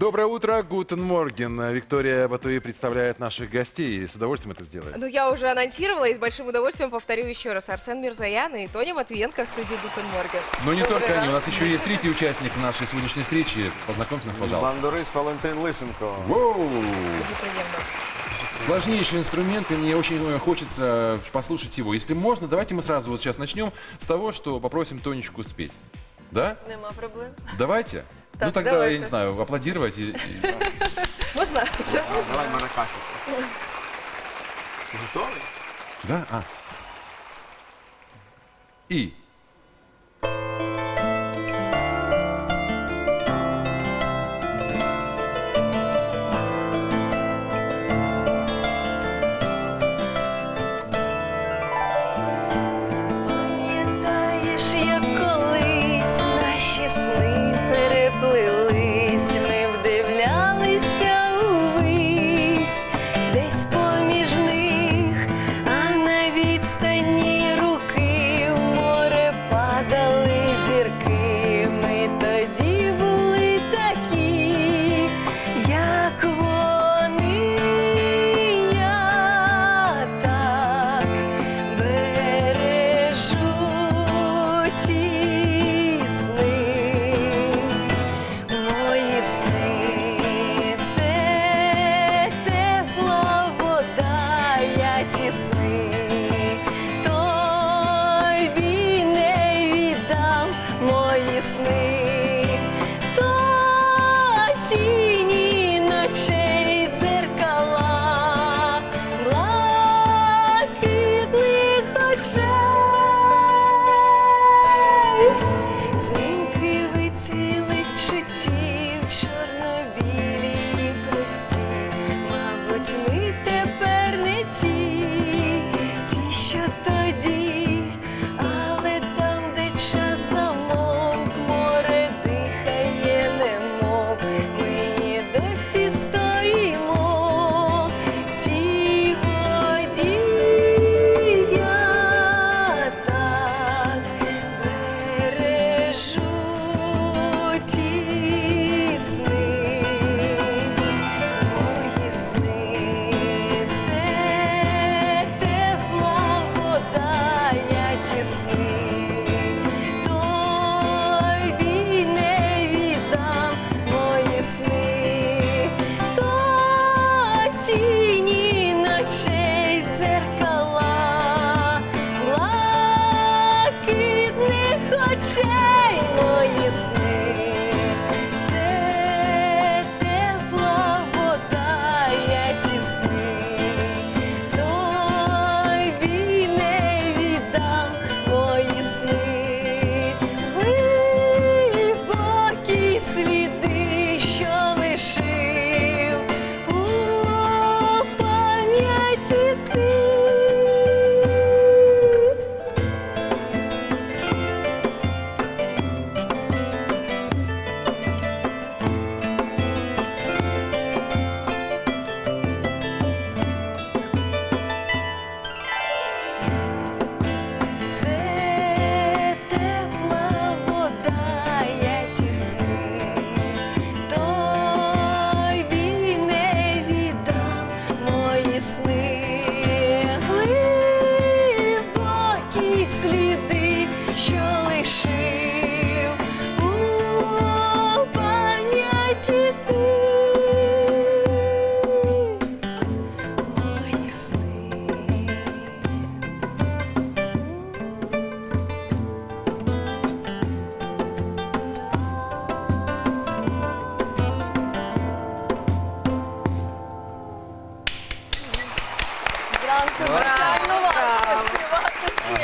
Доброе утро, Гутен Морген. Виктория Батуи представляет наших гостей и с удовольствием это сделает. Ну, я уже анонсировала и с большим удовольствием повторю еще раз. Арсен Мирзаян и Тоня Матвиенко в студии Гутен Морген. Но не Добрый только они, у нас еще есть третий участник нашей сегодняшней встречи. Познакомьте нас, пожалуйста. Бандурист Валентин Лисенко. Воу! Сложнейший инструмент, и мне очень хочется послушать его. Если можно, давайте мы сразу вот сейчас начнем с того, что попросим Тонечку спеть. Да? Нема проблем. Давайте? Ну Так, тогда, давайте. я не знаю, аплодировать. и- и- Можна? Вже можна? Давай. Готовий? Да? А. И. Пам'ятаєш, як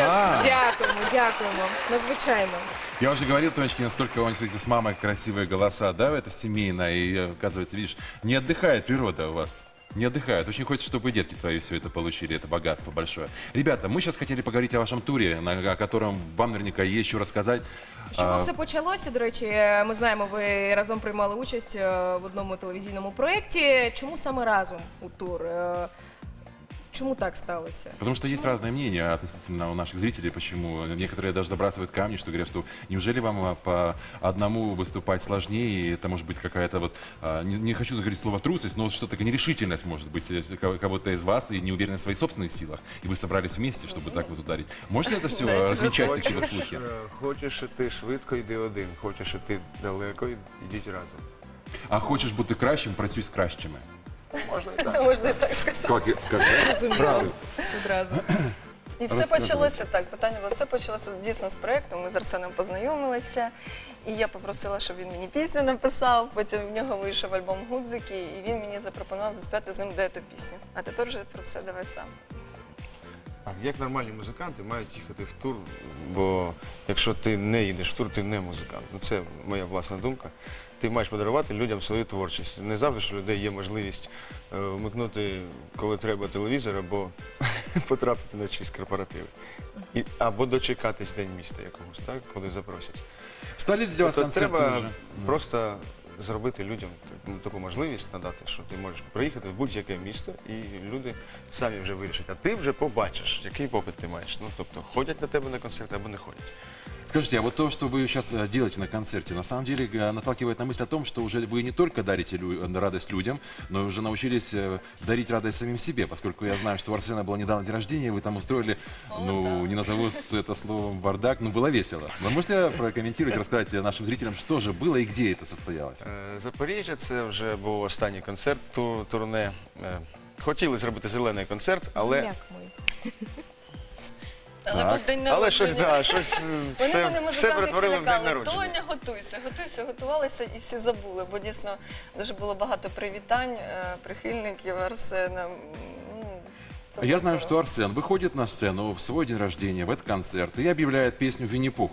Ага. Дякуємо, дякуємо. Надзвичайно. Я уже говорил, Тонечке, насколько у вас действительно с мамой красивые голоса, да, это семейно, и, э, оказывается, видишь, не отдыхает природа у вас. Не отдыхает. Очень хочется, чтобы и детки твои все это получили, это богатство большое. Ребята, мы сейчас хотели поговорить о вашем туре, на, о котором вам наверняка есть что рассказать. З чого А, все почалося? До речі, ми знаємо, ви разом приймали участь е, в одному телевізійному проєкті. Чому саме разом у тур? Е, Чому так сталося? Потому что есть разные мнения относительно у наших зрителей, почему некоторые даже забрасывают камни, что говорят, что неужели вам а, по одному выступать сложнее, и это может быть какая-то вот, а, не, не хочу заговорить слово трусость, но вот что-то нерешительность может быть э, ко- кого-то из вас и неуверенность в своих собственных силах, и вы собрались вместе, чтобы так вот ударить. Можно это все Знаете, развенчать, вот такие вот слухи? Е, Хочеш іти швидко, йди один. Хочеш іти далеко, йдіть разом. А хочеш бути кращим, працюй з кращими. Можна і так. Можна і так сказати. Как. Одразу. І все почалося так. Питання було, все почалося дійсно з проєкту. Ми з Арсеном познайомилися, і я попросила, щоб він мені пісню написав. Потім в нього вийшов альбом Гудзики, і він мені запропонував заспівати з ним дуету пісню. А тепер вже про це давай сам. Так, як нормальні музиканти мають їхати в тур, бо якщо ти не їдеш в тур, ти не музикант. Ну, це моя власна думка. Ти маєш подарувати людям свою творчість. Не завжди ж у людей є можливість е, вмикнути, коли треба, телевізор або потрапити на чийсь корпоратив. І, або дочекатись день міста якогось, так, коли запросять. Стали для вас Тобто концерты треба? Ну. просто зробити людям таку- таку можливість надати, що ти можеш приїхати в будь-яке місто, і люди самі вже вирішать. А ти вже побачиш, який попит ти маєш. Ну тобто ходять на тебе на концерти або не ходять. Скажите, а вот то, что вы сейчас э, делаете на концерте, на самом деле э, наталкивает на мысль о том, что уже вы не только дарите лю- э, радость людям, но и уже научились э, дарить радость самим себе, поскольку я знаю, что у Арсена было недавно день рождения, вы там устроили, ну, не назову с- это словом бардак, но было весело. Вы можете прокомментировать, рассказать э, нашим зрителям, что же было и где это состоялось? Е, Запоріжжя це вже був останній концерт ту- турне. Е, Хотіли зробити зелений концерт, але, Земляк мой. Але Так. був день але народження. щось, да, щось е, Вони все, мене все музиканти перетворили в день лякали. народження. Тоня, готуйся, готуйся, готувалися і всі забули, бо дійсно дуже було багато привітань е, прихильників Арсена. М, ну, це Я знаю, було что Арсен выходит на сцену в свой день рождения, в этот концерт, и объявляет песню «Винни-Пух».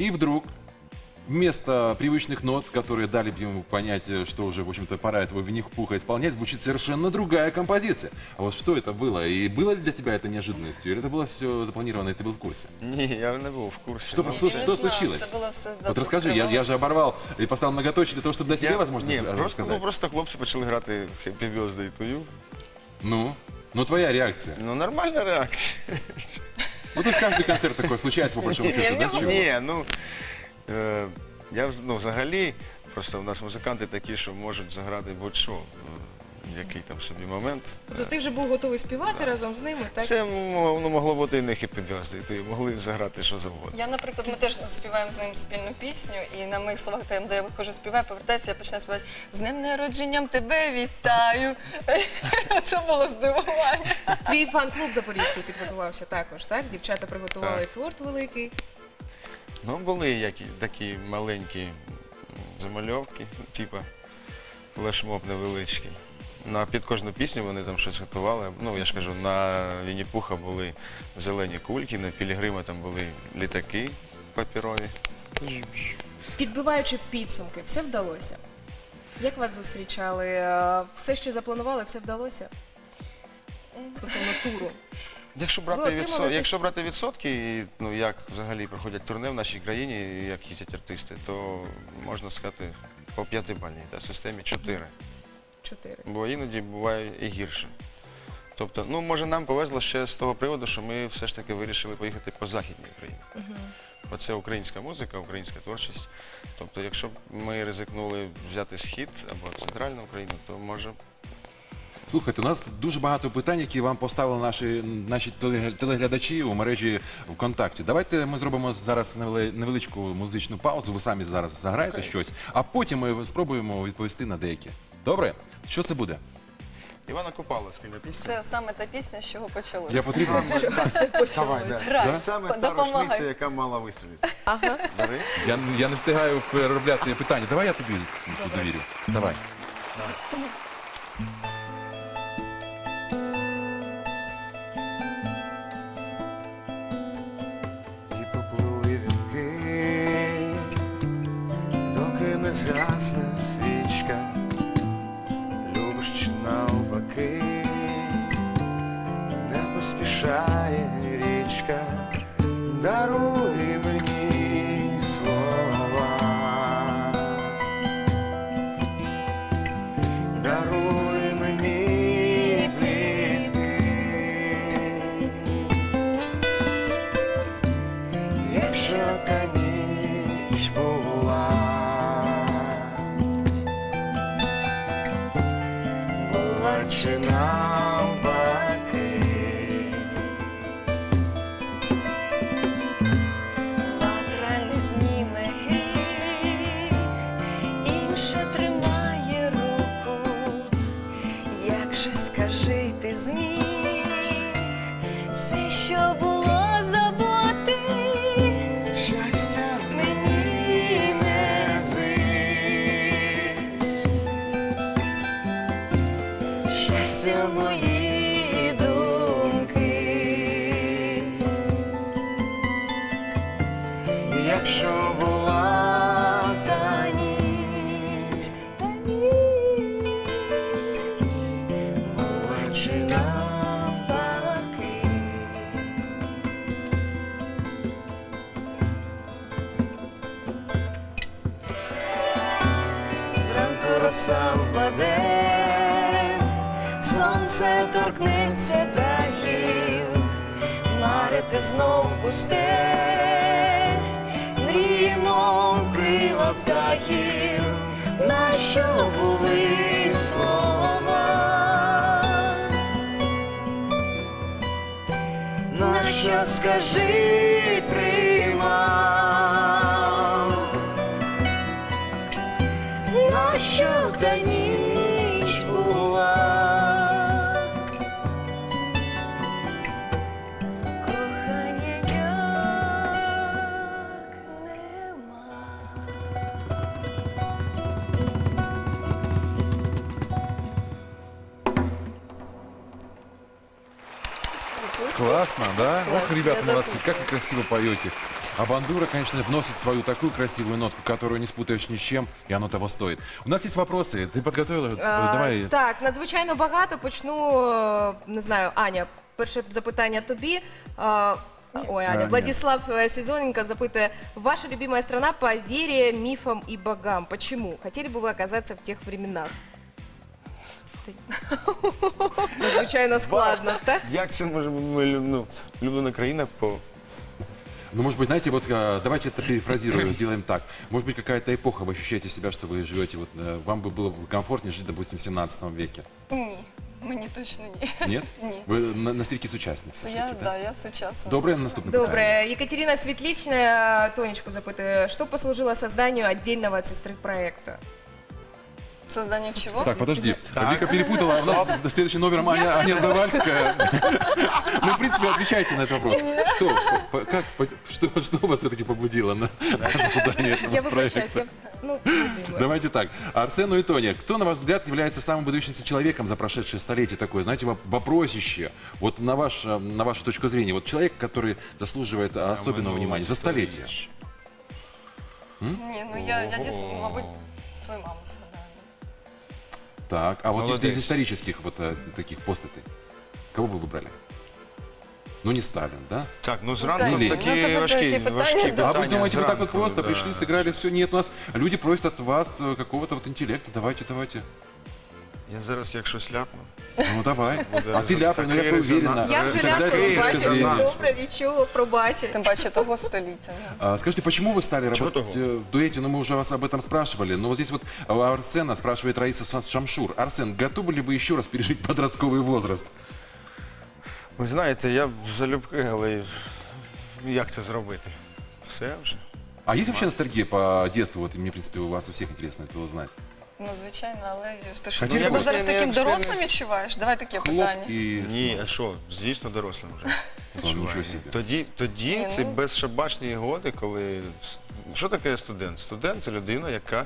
И вдруг вместо привычных нот, которые дали бы ему понять, э, что уже, в общем-то, пора этого Винни-Пуха исполнять, звучит совершенно другая композиция. А вот что это было? И было ли для тебя это неожиданностью? Или это было все запланировано, и ты был в курсе? Ні, я не був в курсі. Что Ну, Что- Я не что знаю, случилось? Це було все Вот расскажи, я, я же оборвал и поставил многоточие для того, чтобы дать тебе я- возможность ні, э, просто, рассказать. ну, просто хлопці почали грати Happy Birthday to you. Ну, ну твоя реакция. Ну, нормальна реакція. Ну, то есть каждый концерт такой случается, по большому Не, счету, в да? нем чего? Ні, ну е, я вз- ну, взагалі, просто в нас музиканти такі, що можуть заграти будь-що, е, який там собі момент. Тобто ти вже був готовий співати разом з ними, так? Це ну, могло бути і не й могли заграти що завгодно. Я, наприклад, ми теж співаємо з ним спільну пісню, і на моїх словах, там, де я виходжу, співаю, повертаюся, я починаю співати з днем народженням тебе вітаю. Це було здивування. Твій фан-клуб Запорізький підготувався також, так? Дівчата приготували Так. торт великий. Ну, були які, такі маленькі замальовки, типа флешмоб невеличкий. На під кожну пісню вони там щось готували. Ну, я ж кажу, на Вінні-Пуха були зелені кульки, на Пілігрима там були літаки папірові. Підбиваючи підсумки, все вдалося. Як вас зустрічали? Е, Все, що запланували, все вдалося? Стосовно туру. Якщо брати, відсо... такі- Якщо брати відсотки, і, ну як взагалі проходять турне в нашій країні, і як їздять артисти, то можна сказати по п'ятибальній та, системі 4. Чотири. Бо іноді буває і гірше. Тобто, ну може нам повезло ще з того приводу, що ми все ж таки вирішили поїхати по Західній Україні. Бо це українська музика, українська творчість. Тобто, якщо б ми ризикнули взяти схід або центральну Україну, то може Слухайте, у нас дуже багато питань, які вам поставили наші, наші телеглядачі у мережі ВКонтакті. Давайте ми зробимо зараз невели- невеличку музичну паузу. Ви самі зараз заграєте Окей. щось, а потім ми спробуємо відповісти на деякі. Добре? Що це буде? Івана Купала спільна пісня. Це саме та пісня, з чого почалося. Я потрібен? Все почалося. Грай, Да? Саме та допомагай. рушниця, яка мала вистрілити. Ага. Бери. Я, я не встигаю переробляти питання. Давай я тобі довірю. Давай. jasne росте, мріємо крила птахів, на що були слова, на що скажи. Классно, да? Классно, Ох, ребята, я молодцы, заслушала. как вы красиво поете. А бандура, конечно, вносит свою такую красивую нотку, которую не спутаешь ни с чем, и оно того стоит. У нас есть вопросы. Ты подготовила? А, Давай. Так, надзвичайно багато. Почну, е, не знаю, Аня, перше запитання тобі. А, Ой, Аня, Аня. Владислав э, Сезоненко запытывает, ваша любимая страна по вере, мифам и богам. Почему? Хотели бы вы оказаться в тех временах? Надзвичайно складно, так? Як це може бути моя люб- ну, улюблена країна по Ну, может быть, знаете, вот а, давайте это перефразируем, сделаем так. Может быть, какая-то эпоха, вы ощущаете себя, что вы живете, вот э, вам бы было бы комфортнее жить, допустим, в 17 веке. Ні, мені точно ні. Нет? Ні. Вы на, на стільки сучасні. все ж Я, таки, да, я сучасна. Добре, наступне питання. Добре. Екатерина Светличная, Тонечку запытываю, что послужило созданию отдельного от сестры проекта? Создание чего? Так, подожди. Вика перепутала. У нас следующим номером Аня, Аня Завальская. Ну, в принципе, отвечайте на этот вопрос. Что, по- как, по- что, что вас все-таки побудило на, на создание Я этого выключаюсь, проекта? я, ну, не думаю. Давайте так. Арсену и Тоня, кто, на ваш взгляд, является самым выдающимся человеком за прошедшее столетие такое, знаете, воп- вопросище, вот на, ваш, э, на вашу точку зрения, вот человек, который заслуживает особенного внимания за столетие? Ні, ну я, я дійсно, мабуть, свою маму згадаю. Так, а вот если Молодец. из исторических вот э, таких постатей, кого бы выбрали? Ну, не Сталин, да? Так, ну зранку Ну, такі ну, це важкі, такі питання, важкі да. А питання. вы думаете, вот так вот зранку, просто да. пришли, сыграли, все? Нет, у нас люди просят от вас э, какого-то вот интеллекта. Давайте, давайте. Я зараз, якщо сляпну. Ну, давай. Буде А ты резон- ляпай, ну я такий уверена. резонанс. Я вже И тогда ляпала, это бачиш, резонанс. резонанс. добре, нічого, пробачить. Тим паче того століття. да. А, Скажите, почему вы стали Чего работать того? э, в дуэте? Ну, мы уже вас об этом спрашивали. Но вот здесь вот а, у Арсена спрашивает Раиса Сан- Шамшур. Арсен, готовы ли вы еще раз пережить подростковый возраст? Ви знаєте, я б залюбки, але як це зробити? Все вже. А есть вообще ностальгия по детству? Вот мне, в принципе, у вас у всех интересно это узнать. Ну, звичайно, але ти що, Хотіли ти себе б? зараз таким дорослим відчуваєш? Давай таке питання. Ні, а що, звісно, дорослим вже. Нічого собі. Тоді, тоді Ні, ці ну. безшабашні годи, коли. с- Що таке студент? Студент це людина, яка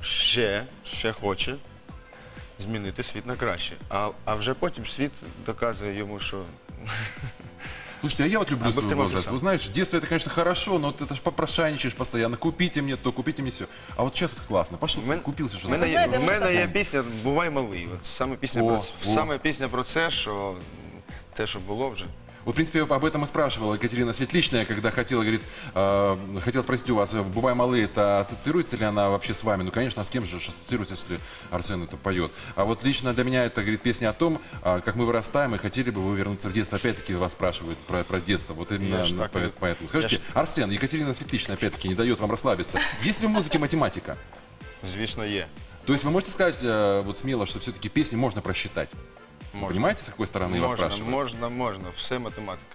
ще, ще хоче змінити світ на краще. А, а вже потім світ доказує йому, що Слушайте, а я вот люблю А свой бы ты возраст. сам. Вы знаешь, детство это, конечно, хорошо, но вот это ж попрошайничаешь постоянно. Купите мне то, купите мне все. А вот сейчас вот классно. Пошел, Мен- купил все, что в мене, є, знаєте, в ми мене є так- пісня Бувай малий. От саме пісня, О, про, о. саме пісня про це, що те, що було вже. Вот, в принципе, об этом и спрашивала Екатерина Светличная, когда хотела, говорит, э, хотела спросить у вас, «Бувай малы» это ассоциируется ли она вообще с вами? Ну, конечно, а с кем же ассоциируется, если Арсен это поет? А вот лично для меня это, говорит, песня о том, а, как мы вырастаем и хотели бы вы вернуться в детство. Опять-таки вас спрашивают про, про детство. Вот именно так по- поэтому. Скажите, я Арсен, Екатерина Светличная, опять-таки, не дает вам расслабиться. Есть ли в музыке математика? Звісно, є. То есть вы можете сказать э, вот смело, что все-таки песню можно просчитать? Можна. Понимаете, с какой стороны я вас Можна, спрашиваю? можна, можна, все математика.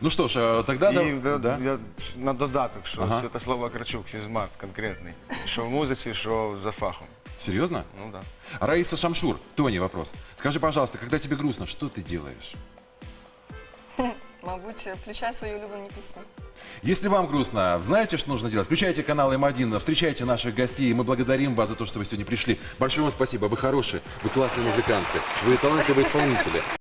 Ну что ж, э, тогда... да- І да, да? я на додаток, що Ага. Святослава Крачук, фізмат конкретний. Що в музиці, що за фахом. Серьезно? Ну да. Раиса Шамшур, Тони, вопрос. Скажи, пожалуйста, когда тебе грустно, что ты делаешь? Мабуть, включай свої улюблені пісні. Если вам грустно, знаете, что нужно делать? Включайте канал М1, встречайте наших гостей. Мы благодарим вас за то, что вы сегодня пришли. Большое вам спасибо. Вы хорошие, вы классные музыканты, вы талантливые исполнители.